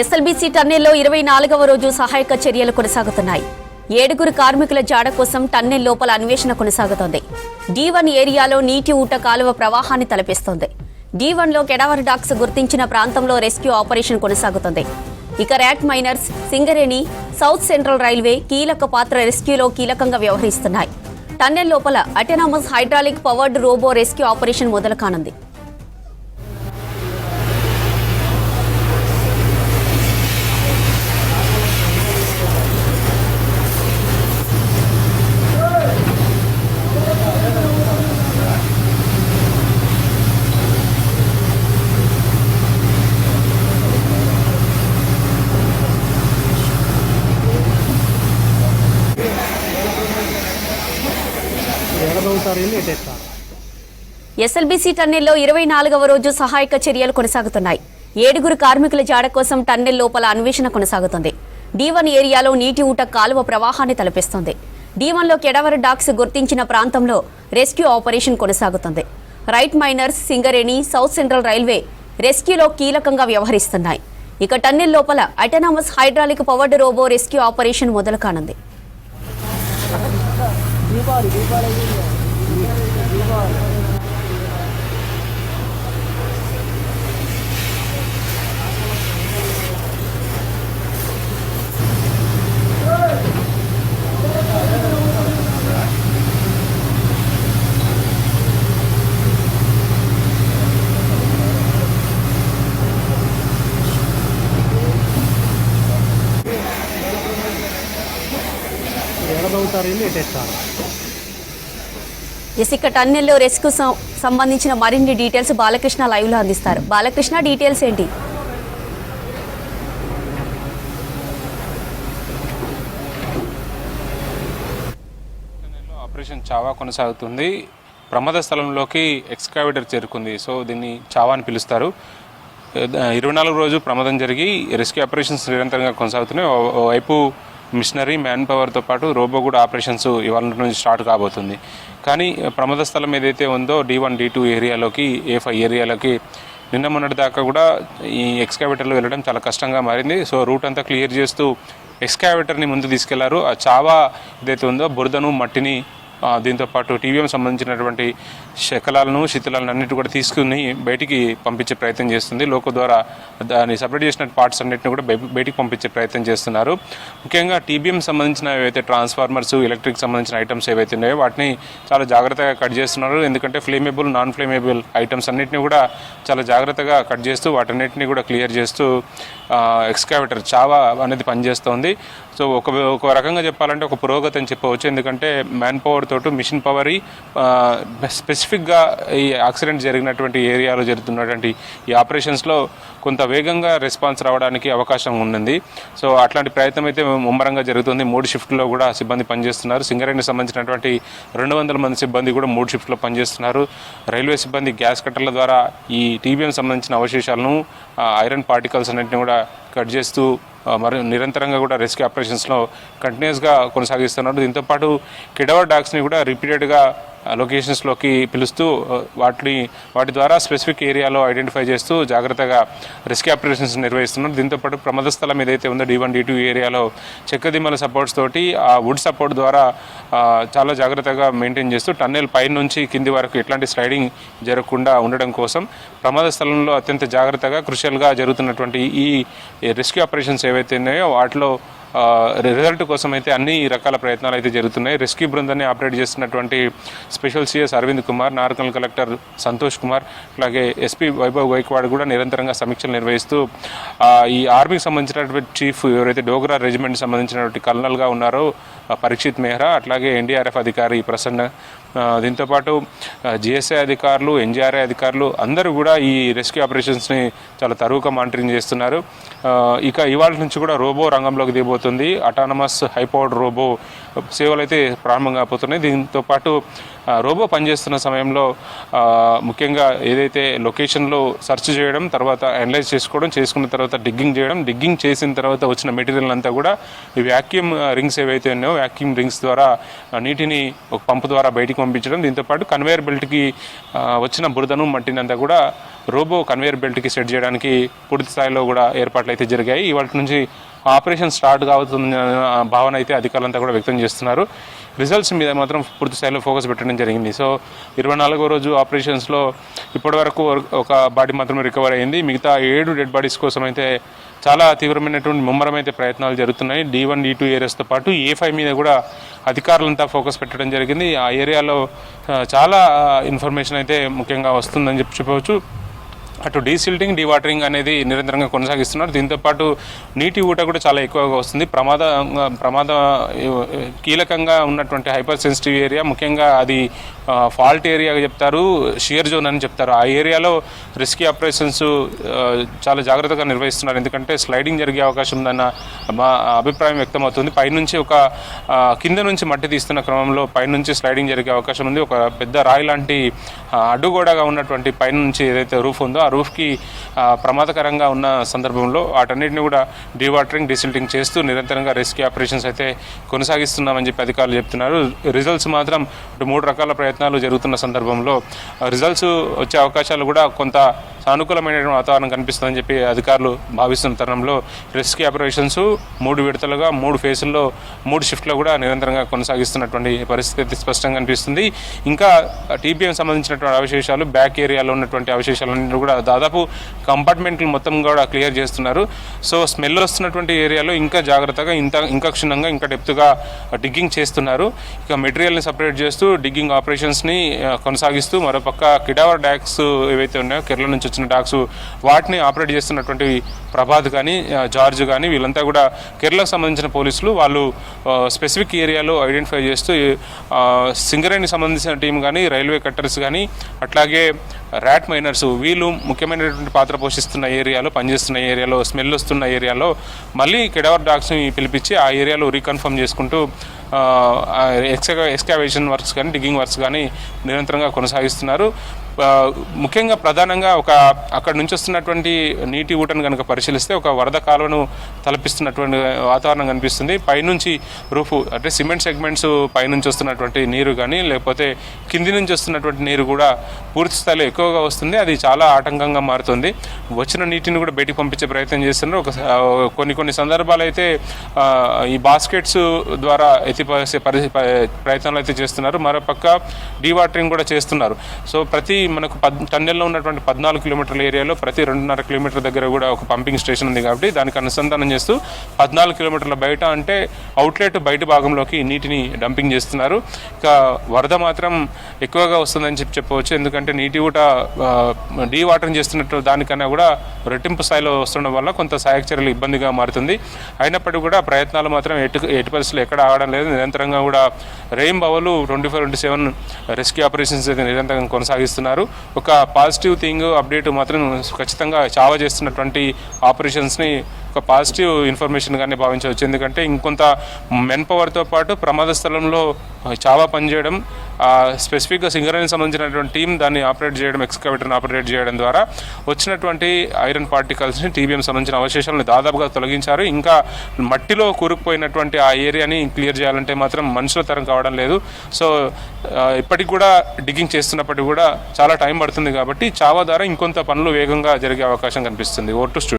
SLBC టన్నెల్లో ఇరవై నాలుగవ రోజు సహాయక చర్యలు కొనసాగుతున్నాయి. ఏడుగురు కార్మికుల జాడ కోసం టన్నెల్ లోపల అన్వేషణ కొనసాగుతోంది. డి వన్ ఏరియాలో నీటి ఊట కాలువ ప్రవాహాన్ని తలపిస్తోంది. డి వన్లో కెడావర్ డాక్స్ గుర్తించిన ప్రాంతంలో రెస్క్యూ ఆపరేషన్ కొనసాగుతోంది. ఇక rat miners Singareni south central railway కీలక పాత్ర రెస్క్యూలో కీలకంగా వ్యవహరిస్తున్నాయి. టన్నెల్ లోపల autonomous hydraulic powered robo rescue operation మొదలు కానుంది ఎస్ఎల్బీసీ టన్నెల్లో ఇరవై నాలుగవ రోజు సహాయక చర్యలు కొనసాగుతున్నాయి. ఏడుగురు కార్మికుల జాడ కోసం టన్నెల్ లోపల అన్వేషణ కొనసాగుతుంది. డి వన్ ఏరియాలో నీటి ఊట కాలువ ప్రవాహాన్ని తలపిస్తోంది. డి వన్లో కెడవర్ డాక్స్ గుర్తించిన ప్రాంతంలో రెస్క్యూ ఆపరేషన్ కొనసాగుతుంది. Rat miners Singareni south central railway రెస్క్యూలో కీలకంగా వ్యవహరిస్తున్నాయి. ఇక టన్నెల్ లోపల autonomous hydraulic powered robo rescue operation మొదలు కానుంది ఎడదవుతారు వెళ్ళి ఎట్టేస్తారు ఎస్ ఇక టన్నెల్లో రెస్క్యూ సంబంధించిన మరిన్ని డీటెయిల్స్ బాలకృష్ణ లైవ్లో అందిస్తారు. బాలకృష్ణ డీటెయిల్స్ ఏంటి? ఆపరేషన్ చావా కొనసాగుతుంది. ప్రమాద స్థలంలోకి ఎక్స్కావేటర్ చేరుకుంది. సో దీన్ని చావా అని పిలుస్తారు. ఇరవై నాలుగు రోజు ప్రమాదం జరిగి రెస్క్యూ ఆపరేషన్స్ నిరంతరంగా కొనసాగుతున్నాయి. ఓవైపు మిషనరీ మ్యాన్ పవర్తో పాటు రోబో కూడా ఆపరేషన్స్ ఇవాళ నుంచి స్టార్ట్ కాబోతుంది. కానీ ప్రమాద స్థలం ఏదైతే ఉందో డి వన్ డి టూ ఏరియాలోకి ఏ ఫైవ్ ఏరియాలోకి నిన్న మొన్నటి దాకా కూడా ఈ ఎక్స్కావేటర్లో వెళ్ళడం చాలా కష్టంగా మారింది. సో రూట్ అంతా క్లియర్ చేస్తూ ఎక్స్కావేటర్ని ముందు తీసుకెళ్ళారు. ఆ చావా ఏదైతే ఉందో బురదను మట్టిని దీంతోపాటు దీంతో పాటు టీవీఎం సంబంధించినటువంటి శకలాలను శిథిలాలను అన్నిటి కూడా తీసుకుని బయటికి పంపించే ప్రయత్నం చేస్తుంది. లోకో ద్వారా దాన్ని సపరేట్ చేసిన పార్ట్స్ అన్నింటిని కూడా బయటికి పంపించే ప్రయత్నం చేస్తున్నారు. ముఖ్యంగా టీబీఎం సంబంధించిన ఏవైతే ట్రాన్స్ఫార్మర్స్ ఎలక్ట్రిక్ సంబంధించిన ఐటమ్స్ ఏవైతే ఉన్నాయో వాటిని చాలా జాగ్రత్తగా కట్ చేస్తున్నారు. ఎందుకంటే ఫ్లేమేబుల్ నాన్ ఫ్లేమేబుల్ ఐటమ్స్ అన్నింటినీ కూడా చాలా జాగ్రత్తగా కట్ చేస్తూ వాటన్నిటిని కూడా క్లియర్ చేస్తూ ఎక్స్కావేటర్ చావా అనేది పనిచేస్తోంది. సో ఒక ఒక రకంగా చెప్పాలంటే ఒక పురోగతి అని చెప్పవచ్చు. ఎందుకంటే మ్యాన్ పవర్ తోటి మిషన్ పవర్ స్పెసిఫిక్గా ఈ యాక్సిడెంట్ జరిగినటువంటి ఏరియాలో జరుగుతున్నటువంటి ఈ ఆపరేషన్స్లో కొంత వేగంగా రెస్పాన్స్ రావడానికి అవకాశం ఉన్నది సో అట్లాంటి ప్రయత్నం అయితే ముమ్మరంగా జరుగుతుంది. మూడు షిఫ్ట్లో కూడా సిబ్బంది పనిచేస్తున్నారు. సింగరేణికి సంబంధించినటువంటి రెండు వందల మంది సిబ్బంది కూడా మూడు షిఫ్ట్లో పనిచేస్తున్నారు. రైల్వే సిబ్బంది గ్యాస్ కట్టర్ల ద్వారా ఈ టీబీఎం సంబంధించిన అవశేషాలను ఐరన్ పార్టికల్స్ అన్నింటిని కూడా కట్ చేస్తూ మరి నిరంతరంగా కూడా రెస్క్యూ ఆపరేషన్స్లో కంటిన్యూస్గా కొనసాగిస్తున్నారు. దీంతో పాటు కిడవర్ డాగ్స్ని కూడా రిపీటెడ్గా లొకేషన్స్లోకి పిలుస్తూ వాటిని వాటి ద్వారా స్పెసిఫిక్ ఏరియాలో ఐడెంటిఫై చేస్తూ జాగ్రత్తగా రెస్క్యూ ఆపరేషన్స్ నిర్వహిస్తున్నారు. దీంతో పాటు ప్రమాద స్థలం ఏదైతే ఉందో డి వన్ డి టూ ఏరియాలో చెక్కదిమ్మల సపోర్ట్స్ తోటి ఆ వుడ్ సపోర్ట్ ద్వారా చాలా జాగ్రత్తగా మెయింటైన్ చేస్తూ టన్నెల్ పై నుంచి కింది వరకు ఎట్లాంటి స్లైడింగ్ జరగకుండా ఉండడం కోసం ప్రమాద స్థలంలో అత్యంత జాగ్రత్తగా క్రుషియల్గా జరుగుతున్నటువంటి ఈ రెస్క్యూ ఆపరేషన్స్ ఏవైతే ఉన్నాయో వాటిలో రిజల్ట్ కోసం అయితే అన్ని రకాల ప్రయత్నాలు అయితే జరుగుతున్నాయి. రెస్క్యూ బృందాన్ని ఆపరేట్ చేస్తున్నటువంటి స్పెషల్ సిఎస్ అరవింద్ కుమార్ నార్కల్ కలెక్టర్ సంతోష్ కుమార్ అలాగే ఎస్పీ వైభవ్ గైక్వాడ్ కూడా నిరంతరంగా సమీక్షలు నిర్వహిస్తూ ఈ ఆర్మీకి సంబంధించినటువంటి చీఫ్ ఎవరైతే డోగ్రా రెజిమెంట్ సంబంధించినటువంటి కల్నల్గా ఉన్నారో పరీక్షిత్ మెహ్రా అట్లాగే ఎన్డీఆర్ఎఫ్ అధికారి ప్రసన్న దీంతోపాటు జిఎస్ఐ అధికారులు ఎన్జీఆర్ఐ అధికారులు అందరూ కూడా ఈ రెస్క్యూ ఆపరేషన్స్ని చాలా తరువుగా మానిటరింగ్ చేస్తున్నారు. ఇక ఇవాళ నుంచి కూడా రోబో రంగంలోకి దిగబోతుంది. అటానమస్ హైపవర్డ్ రోబో సేవలు అయితే ప్రారంభం కాబోతున్నాయి దీంతో పాటు రోబో పనిచేస్తున్న సమయంలో ముఖ్యంగా ఏదైతే లొకేషన్లో సెర్చ్ చేయడం తర్వాత అనలైజ్ చేసుకోవడం చేసుకున్న తర్వాత డిగ్గింగ్ చేయడం డిగ్గింగ్ చేసిన తర్వాత వచ్చిన మెటీరియల్ అంతా కూడా ఈ వ్యాక్యూమ్ రింగ్స్ ఏవైతే ఉన్నాయో వ్యాక్యూమ్ రింగ్స్ ద్వారా నీటిని ఒక పంపు ద్వారా బయటికి పంపించడం దీంతో పాటు కన్వేయర్ బెల్ట్కి వచ్చిన బురదను మట్టిని అంతా కూడా రోబో కన్వేయర్ బెల్ట్కి సెట్ చేయడానికి పూర్తి స్థాయిలో కూడా ఏర్పాట్లు అయితే జరిగాయి. ఇవాటి నుంచి ఆపరేషన్ స్టార్ట్ కావుతుంది భావన అయితే అధికారులంతా కూడా వ్యక్తం చేస్తున్నారు. రిజల్ట్స్ మీద మాత్రం పూర్తి స్థాయిలో ఫోకస్ పెట్టడం జరిగింది. సో ఇరవై నాలుగో రోజు ఆపరేషన్స్లో ఇప్పటివరకు ఒక బాడీ మాత్రమే రికవర్ అయింది. మిగతా ఏడు డెడ్ బాడీస్ కోసం అయితే చాలా తీవ్రమైనటువంటి ముమ్మరమైతే ప్రయత్నాలు జరుగుతున్నాయి. డి వన్ డి టూ ఏరియాస్తో పాటు ఏ ఫైవ్ మీద కూడా అధికారులంతా ఫోకస్ పెట్టడం జరిగింది. ఆ ఏరియాలో చాలా ఇన్ఫర్మేషన్ అయితే ముఖ్యంగా వస్తుందని చెప్పి చెప్పవచ్చు. అటు డీసిల్టింగ్ డీవాటరింగ్ అనేది నిరంతరంగా కొనసాగిస్తున్నారు. దీంతో పాటు నీటి ఊట కూడా చాలా ఎక్కువగా వస్తుంది. ప్రమాద ప్రమాద కీలకంగా ఉన్నటువంటి హైపర్ సెన్సిటివ్ ఏరియా ముఖ్యంగా అది ఫాల్ట్ ఏరియా చెప్తారు షియర్ జోన్ అని చెప్తారు. ఆ ఏరియాలో రిస్కీ ఆపరేషన్స్ చాలా జాగ్రత్తగా నిర్వహిస్తున్నారు. ఎందుకంటే స్లైడింగ్ జరిగే అవకాశం ఉందన్న మా అభిప్రాయం వ్యక్తమవుతుంది. పైనుంచి ఒక కింద నుంచి మట్టి తీస్తున్న క్రమంలో పైనుంచి స్లైడింగ్ జరిగే అవకాశం ఉంది. ఒక పెద్ద రాయి లాంటి ఆ, అడ్డుగోడగా ఉన్నటువంటి పైనుంచి ఏదైతే రూఫ్ ఉందో ఆ రూఫ్కి ప్రమాదకరంగా ఉన్న సందర్భంలో వాటన్నిటిని కూడా డీవాటరింగ్ డిసిల్టింగ్ చేస్తూ నిరంతరంగా రెస్క్యూ ఆపరేషన్స్ అయితే కొనసాగిస్తున్నామని చెప్పి అధికారులు చెప్తున్నారు. రిజల్ట్స్ మాత్రం ఇటు మూడు రకాల ప్రయత్నాలు జరుగుతున్న సందర్భంలో రిజల్ట్స్ వచ్చే అవకాశాలు కూడా కొంత సానుకూలమైన వాతావరణం కనిపిస్తుందని చెప్పి అధికారులు భావిస్తున్న తరుణంలో రెస్క్యూ ఆపరేషన్స్ మూడు విడతలుగా మూడు ఫేజుల్లో మూడు షిఫ్ట్లో కూడా నిరంతరంగా కొనసాగిస్తున్నటువంటి పరిస్థితి స్పష్టంగా కనిపిస్తుంది. ఇంకా టీబీఎం సంబంధించినటువంటి అవశేషాలు బ్యాక్ ఏరియాలో ఉన్నటువంటి అవశేషాలన్నీ కూడా దాదాపు కంపార్ట్మెంట్లు మొత్తం కూడా క్లియర్ చేస్తున్నారు. సో స్మెల్ వస్తున్నటువంటి ఏరియాలో ఇంకా జాగ్రత్తగా ఇంత ఇంకా క్షుణ్ణంగా ఇంకా డెప్త్గా డిగ్గింగ్ చేస్తున్నారు. ఇక మెటీరియల్ని సపరేట్ చేస్తూ డిగ్గింగ్ ఆపరేషన్స్ని కొనసాగిస్తూ మరోపక్క కిడావర్ డాక్స్ ఏవైతే ఉన్నాయో కేరళ నుంచి వచ్చిన డాక్స్ వాటిని ఆపరేట్ చేస్తున్నటువంటి ప్రభాత్ కానీ జార్జ్ కానీ వీళ్ళంతా కూడా కేరళకు సంబంధించిన పోలీసులు వాళ్ళు స్పెసిఫిక్ ఏరియాలో ఐడెంటిఫై చేస్తూ సింగరేణికి సింగరేణి సంబంధించిన టీం కానీ రైల్వే కట్టర్స్ కానీ అట్లాగే ర్యాట్ మైనర్స్ వీళ్ళు ముఖ్యమైనటువంటి పాత్ర పోషిస్తున్న ఏరియాలో పనిచేస్తున్న ఏరియాలో స్మెల్ వస్తున్న ఏరియాలో మళ్ళీ కెడవర్ డాగ్స్ని పిలిపించి ఆ ఏరియాలో రీకన్ఫర్మ్ చేసుకుంటూ ఎక్స్కా ఎక్స్కావేషన్ వర్క్స్ కానీ డిగ్గింగ్ వర్క్స్ కానీ నిరంతరంగా కొనసాగిస్తున్నారు. ముఖ్యంగా ప్రధానంగా ఒక అక్కడ నుంచి వస్తున్నటువంటి నీటి ఊటను కనుక పరిశీలిస్తే ఒక వరద కాలువను తలపిస్తున్నటువంటి వాతావరణం కనిపిస్తుంది. పైనుంచి రూఫ్ అంటే సిమెంట్ సెగ్మెంట్స్ పైనుంచి వస్తున్నటువంటి నీరు కానీ లేకపోతే కింది నుంచి వస్తున్నటువంటి నీరు కూడా పూర్తి స్థాయిలో ఎక్కువగా వస్తుంది. అది చాలా ఆటంకంగా మారుతుంది. వచ్చిన నీటిని కూడా బయటికి పంపించే ప్రయత్నం చేస్తున్నారు. ఒక కొన్ని కొన్ని సందర్భాలు అయితే ఈ బాస్కెట్స్ ద్వారా ఎత్తిపేసే పరి ప్రయత్నాలు అయితే చేస్తున్నారు. మరోపక్క డీవాటరింగ్ కూడా చేస్తున్నారు. సో ప్రతి మనకు పద్ టన్నెల్లో ఉన్నటువంటి పద్నాలుగు కిలోమీటర్ల ఏరియాలో ప్రతి రెండున్నర కిలోమీటర్ దగ్గర కూడా ఒక పంపింగ్ స్టేషన్ ఉంది కాబట్టి దానికి అనుసంధానం చేస్తూ పద్నాలుగు కిలోమీటర్ల బయట అంటే అవుట్లెట్ బయట భాగంలోకి నీటిని డంపింగ్ చేస్తున్నారు. ఇక వరద మాత్రం ఎక్కువగా వస్తుందని చెప్పి చెప్పవచ్చు. ఎందుకంటే నీటి ఊట డీ వాటరింగ్ చేస్తున్నట్టు దానికన్నా కూడా రెట్టింపు స్థాయిలో వస్తుండడం వల్ల కొంత సహాయక చర్యలు ఇబ్బందిగా మారుతుంది. అయినప్పటికీ కూడా ప్రయత్నాలు మాత్రం ఎటు ఎటు పరిస్థితులు ఎక్కడ ఆగడం లేదు. నిరంతరంగా కూడా రెయిన్ బవలు twenty four twenty seven rescue operations అయితే నిరంతరం కొనసాగిస్తున్నారు. ఒక పాజిటివ్ థింగ్ అప్డేట్ మాత్రం ఖచ్చితంగా చావ చేస్తున్నటువంటి ఆపరేషన్స్ని ఒక పాజిటివ్ ఇన్ఫర్మేషన్గానే భావించవచ్చు. ఎందుకంటే ఇంకొంత మెన్ పవర్తో పాటు ప్రమాద స్థలంలో చావా పనిచేయడం స్పెసిఫిక్గా సింగరేణి సంబంధించినటువంటి టీం దాన్ని ఆపరేట్ చేయడం ఎక్స్కవేటర్ని ఆపరేట్ చేయడం ద్వారా వచ్చినటువంటి ఐరన్ పార్టికల్స్ని టీబీఎం సంబంధించిన అవశేషాలను దాదాపుగా తొలగించారు. ఇంకా మట్టిలో కూరుకుపోయినటువంటి ఆ ఏరియాని క్లియర్ చేయాలంటే మాత్రం మనుషుల తరం కావడం లేదు. సో ఇప్పటికి కూడా డిగ్గింగ్ చేస్తున్నప్పటికీ కూడా చాలా టైం పడుతుంది కాబట్టి చావా ద్వారా ఇంకొంత పనులు వేగంగా జరిగే అవకాశం కనిపిస్తుంది. Vote to